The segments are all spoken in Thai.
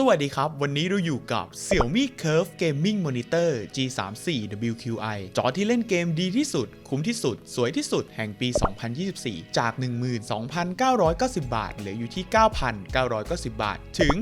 สวัสดีครับ วันนี้เราอยู่กับ Xiaomi Curve Gaming Monitor G34 WQI จอที่เล่นเกมดีที่สุด คุ้มที่สุด สวยที่สุดแห่งปี 2024 จาก 12,990 บาท เหลืออยู่ที่ 9,990 บาท ถึง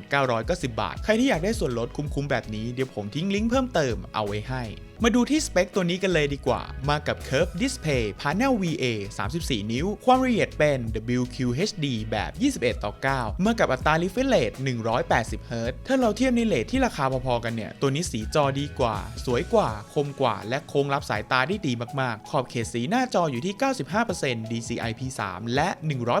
8,990 บาท ใครที่อยากได้ส่วนลดคุ้มๆแบบนี้ เดี๋ยวผมทิ้งลิงก์เพิ่มเติมเอาไว้ให้มาดูที่สเปคตัวนี้กันเลยดีกว่า มากับ Curve Display Panel VA 34 นิ้ว ความละเอียดเป็น WQHD แบบ 21 ต่อ 9 มากับอัตรา refresh rate 180 Hz ถ้าเราเทียบในเลทที่ราคาพอๆกันเนี่ย ตัวนี้สีจอดีกว่า สวยกว่า คมกว่า และโค้งรับสายตาได้ดีมากๆ ขอบเขตสีหน้าจออยู่ที่ 95% DCI-P3 และ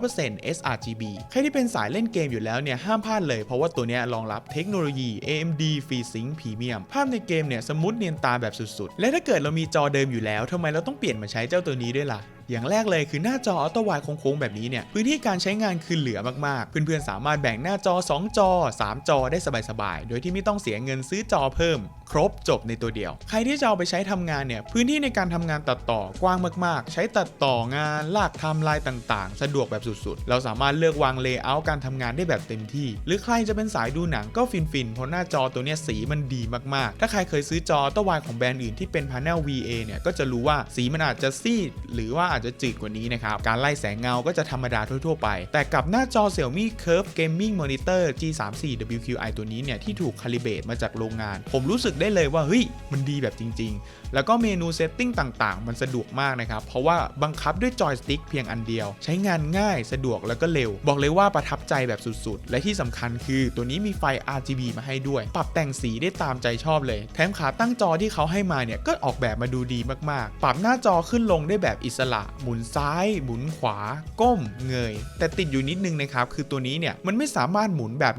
100% sRGB ใครที่เป็นสายเล่นเกมอยู่แล้วเนี่ย ห้ามพลาดเลย เพราะว่าตัวนี้รองรับเทคโนโลยี AMD FreeSync Premium ภาพในเกมเนี่ยสมูทเนียนตาแบบสุดๆ และถ้าเกิดเรามีจอเดิมอยู่แล้วทำไมเราต้องเปลี่ยนมาใช้เจ้าตัวนี้ด้วยล่ะอย่างแรกเลยคือหน้าจออัลตร้าไวโค้งๆแบบนี้เนี่ยพื้นที่การใช้งานคือเหลือมากๆ เพื่อนๆ สามารถแบ่งหน้าจอ 2 จอ 3 จอได้สบายๆ โดยที่ไม่ต้องเสียเงินซื้อจอเพิ่ม ครบจบในตัวเดียว ใครที่จะเอาไปใช้ทำงานเนี่ยพื้นที่ในการทำงานตัดต่อกว้างมากๆ ใช้ตัดต่องานลากไทม์ไลน์ต่างๆ สะดวกแบบสุดๆ เราสามารถเลือกวางเลเยอร์การทำงานได้แบบเต็มที่ หรือใครจะเป็นสายดูหนังก็ฟินๆเพราะหน้าจอตัวเนี้ยสีมันดีมากๆ ถ้าใครเคยซื้อจออัลตร้าไวของแบรนด์อื่นที่เป็น Panel VA เนี่ยก็จะรู้ว่าสีมันอาจจะซีดหรือว่าอาจจะจืดกว่านี้นะครับ การไล่แสงเงาก็จะธรรมดาทั่วๆไป แต่กับหน้าจอ Xiaomi Curve Gaming Monitor G34 WQI ตัวนี้เนี่ยที่ถูกคาลิเบตมาจากโรงงาน ผมรู้สึกได้เลยว่าเฮ้ยมันดีแบบจริง ๆ แล้วก็เมนูเซตติ้งต่างๆ มันสะดวกมากนะครับ เพราะว่าบังคับด้วยจอยสติ๊กเพียงอันเดียว ใช้งานง่ายสะดวกแล้วก็เร็ว บอกเลยว่าประทับใจแบบสุดๆ และที่สำคัญคือตัวนี้มีไฟ RGB มาให้ด้วย ปรับแต่งสีได้ตามใจชอบเลย แถมขาตั้งจอที่เขาให้มาเนี่ยก็ออกแบบมาดูดีมากๆ ปรับหน้าจอขึ้นลงได้แบบอิสระหมุนซ้าย หมุนขวา ก้ม เงย แต่ติดอยู่นิดนึงนะครับ คือตัวนี้เนี่ยมันไม่สามารถหมุนแบบ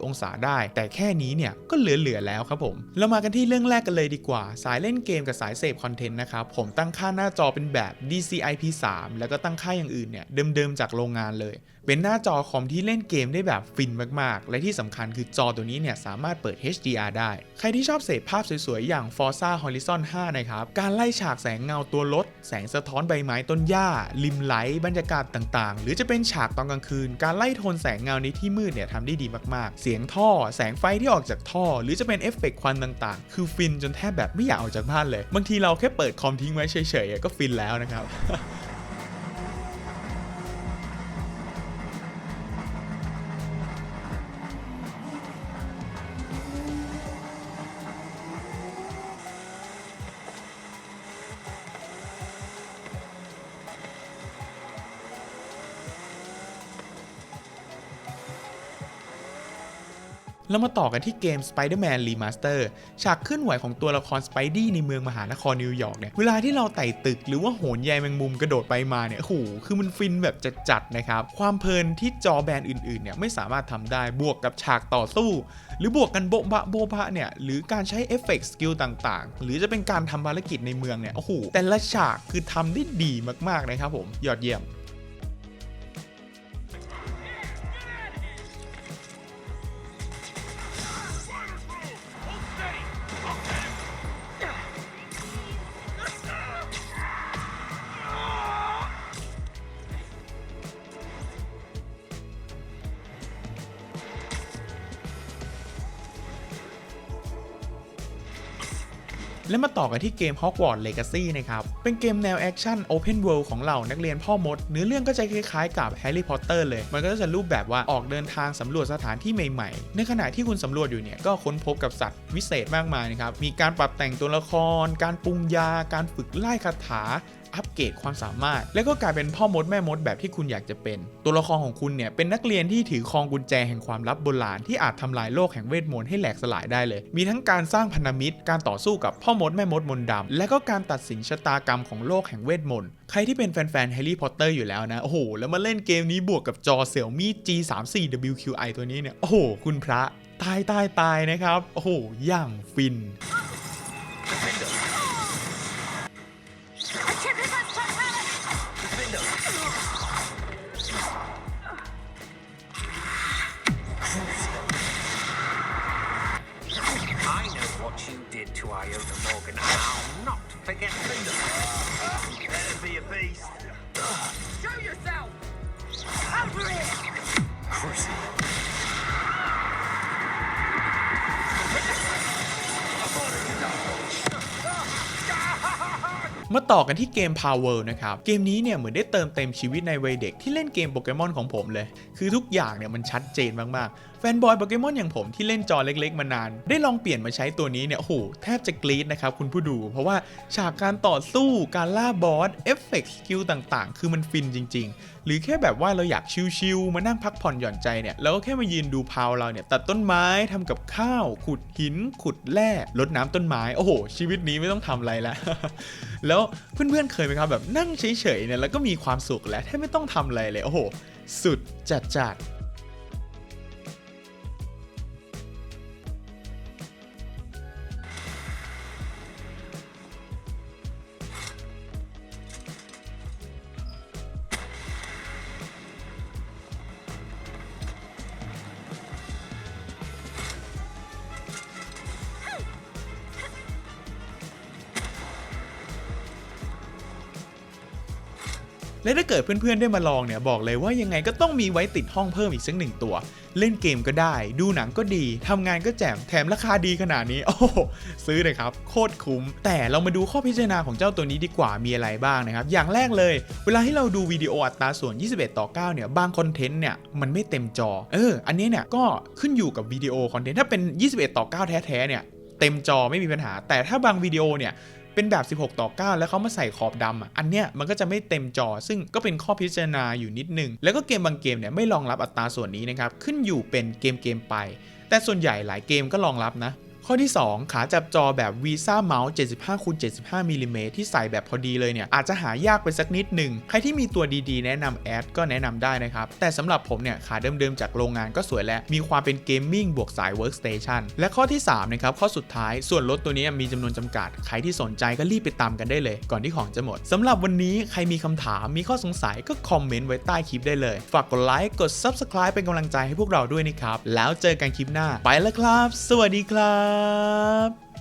180 องศาได้ แต่แค่นี้เนี่ยก็เหลือๆแล้วครับผม เรามากันที่เรื่องแรกกันเลยดีกว่า สายเล่นเกมกับสายเสพคอนเทนต์นะครับ ผมตั้งค่าหน้าจอเป็นแบบ DCI-P3 แล้วก็ตั้งค่าอย่างอื่นเนี่ยเดิมๆจากโรงงานเลยเป็นหน้าจอคอมที่เล่นเกมได้แบบฟินมากๆ และที่สำคัญคือจอตัวนี้เนี่ยสามารถเปิด HDR ได้ ใครที่ชอบเสพภาพสวยๆ อย่าง Forza Horizon 5 นะครับ การไล่ฉากแสงเงาตัวรถ แสงสะท้อนใบไม้ต้นหญ้า ริมไหลบรรยากาศต่างๆ หรือจะเป็นฉากตอนกลางคืน การไล่โทนแสงเงาในที่มืดเนี่ยทำได้ดีมากๆ เสียงท่อ แสงไฟที่ออกจากท่อ หรือจะเป็นเอฟเฟกต์ควันต่างๆ คือฟินจนแทบแบบไม่อยากออกจากบ้านเลย บางทีเราแค่เปิดคอมทิ้งไว้เฉยๆก็ฟินแล้วนะครับ แล้วมาต่อกันที่เกม Spider-Man Remaster ฉากเคลื่อนไหวของตัวละครสไปดี้ในเมืองมหานครนิวยอร์กเนี่ย เวลาที่เราไต่ตึกหรือว่าโหนใยแมงมุมกระโดดไปมาเนี่ยโอ้โหคือมันฟินแบบจัดๆนะครับ ความเพลินที่จอแบนอื่นๆเนี่ยไม่สามารถทำได้บวกกับฉากต่อสู้ หรือบวกกันโบะบะโบบะเนี่ย หรือการใช้เอฟเฟกต์สกิลต่างๆ หรือจะเป็นการทำภารกิจในเมืองเนี่ยโอ้โหแต่ละฉากคือทำได้ดีมากๆนะครับผมยอดเยี่ยม และมาต่อกันที่เกม Hogwarts Legacy นะครับ เป็นเกมแนวแอคชั่น Open World ของเรานักเรียนพ่อมด เนื้อเรื่องก็จะคล้ายๆกับ Harry Potter เลย มันก็จะรูปแบบว่าออกเดินทางสำรวจสถานที่ใหม่ๆ ในขณะที่คุณสำรวจอยู่เนี่ยก็ค้นพบกับสัตว์วิเศษมากมายนะครับ มีการปรับแต่งตัวละคร การปรุงยา การฝึกไล่คาถา อัปเกรดความสามารถ แล้วก็กลายเป็นพ่อมดแม่มดแบบที่คุณอยากจะเป็น ตัวละครของคุณเนี่ยเป็นนักเรียนที่ถือครองกุญแจแห่งความลับโบราณที่อาจทำลายโลกแห่งเวทมนต์ให้แหลกสลายได้เลย มีทั้งการสร้างพันธมิตร การต่อสู้กับพ่อมดแม่มดมนต์ดำและก็การตัดสินชะตากรรมของโลกแห่งเวทมนต์ใครที่เป็นแฟนๆแฮร์รี่พอตเตอร์อยู่แล้วนะโอ้โหแล้วมาเล่นเกมนี้บวกกับจอ Xiaomi G34 WQI ตัวนี้เนี่ยโอ้โหคุณพระตายตายตายนะครับ โอ้โหอย่างฟิน มาต่อกันที่เกม Power นะครับ เกมนี้เนี่ยเหมือนได้เติมเต็มชีวิตในวัยเด็กที่เล่นเกมโปเกมอนของผมเลย คือทุกอย่างเนี่ยมันชัดเจนมาก ๆ แฟนบอยโปเกมอนอย่างผมที่เล่นจอเล็ก ๆ มานาน ได้ลองเปลี่ยนมาใช้ตัวนี้เนี่ย โอ้โห แทบจะกรี๊ดนะครับคุณผู้ดู เพราะว่าฉากการต่อสู้ การล่าบอส เอฟเฟกต์สกิลต่าง ๆ คือมันฟินจริง ๆ หรือแค่แบบว่าเราอยากชิลๆมานั่งพักผ่อนหย่อนใจเนี่ยแล้วก็แค่มายืนดูพาวเราเนี่ยตัดต้นไม้ทำกับข้าว ขุดหิน ขุดแร่รดน้ำต้นไม้โอ้โห ชีวิตนี้ไม่ต้องทำอะไรแล้วแล้วเพื่อนๆเคยไหมครับแบบนั่งเฉยๆเนี่ยแล้วก็มีความสุขและแทบไม่ต้องทำอะไรเลยโอ้โห สุดจัดจัด และถ้าเกิดเพื่อนๆได้มาลองเนี่ยบอกเลยว่ายังไงก็ต้องมีไว้ติดห้องเพิ่มอีกสักหนึ่งตัว เล่นเกมก็ได้ ดูหนังก็ดีทำงานก็แจ่มแถมราคาดีขนาดนี้ โอ้ซื้อเลยครับ โคตรคุ้ม แต่เรามาดูข้อพิจารณาของเจ้าตัวนี้ดีกว่ามีอะไรบ้างนะครับ อย่างแรกเลย เวลาที่เราดูวิดีโออัตราส่วน 21 ต่อ 9 เนี่ยบางคอนเทนต์เนี่ยมันไม่เต็มจอ เออ อันนี้เนี่ยก็ขึ้นอยู่กับวิดีโอคอนเทนต์ถ้าเป็น 21 ต่อ 9 แท้ๆเนี่ยเต็มจอไม่มีปัญหา แต่ถ้าบางวิดีโอเนี่ย เป็นแบบ 16 ต่อ 9 แล้วเขามาใส่ขอบดำอะอันเนี้ยมันก็จะไม่เต็มจอ ซึ่งก็เป็นข้อพิจารณาอยู่นิดนึง แล้วก็เกมบางเกมเนี่ยไม่รองรับอัตราส่วนนี้นะครับขึ้นอยู่เป็นเกมเกมไป แต่ส่วนใหญ่หลายเกมก็รองรับนะ ข้อที่ 2 ขาจับจอแบบ Visa Mouse 75คูณ75มิลลิเมตรที่ใส่แบบพอดีเลยเนี่ย อาจจะหายากไปสักนิดหนึ่ง ใครที่มีตัวดีๆ แนะนำแอดก็แนะนำได้นะครับ แต่สำหรับผมเนี่ย ขาเดิมๆ จากโรงงานก็สวยและมีความเป็นเกมมิ่งบวกสาย Workstation และข้อที่ 3 นะครับ ข้อสุดท้ายส่วนลดตัวนี้มีจำนวนจำกัด ใครที่สนใจก็รีบไปตามกันได้เลย ก่อนที่ของจะหมดสำหรับวันนี้ใครมีคำถามมีข้อสงสัยก็คอมเมนต์ไว้ใต้คลิปได้เลย ฝากกดไลค์กด Subscribe เป็นกำลังใจให้พวกเราด้วยนะครับแล้วเจอกันคลิปหน้าไปแล้วครับ สวัสดีครับครับ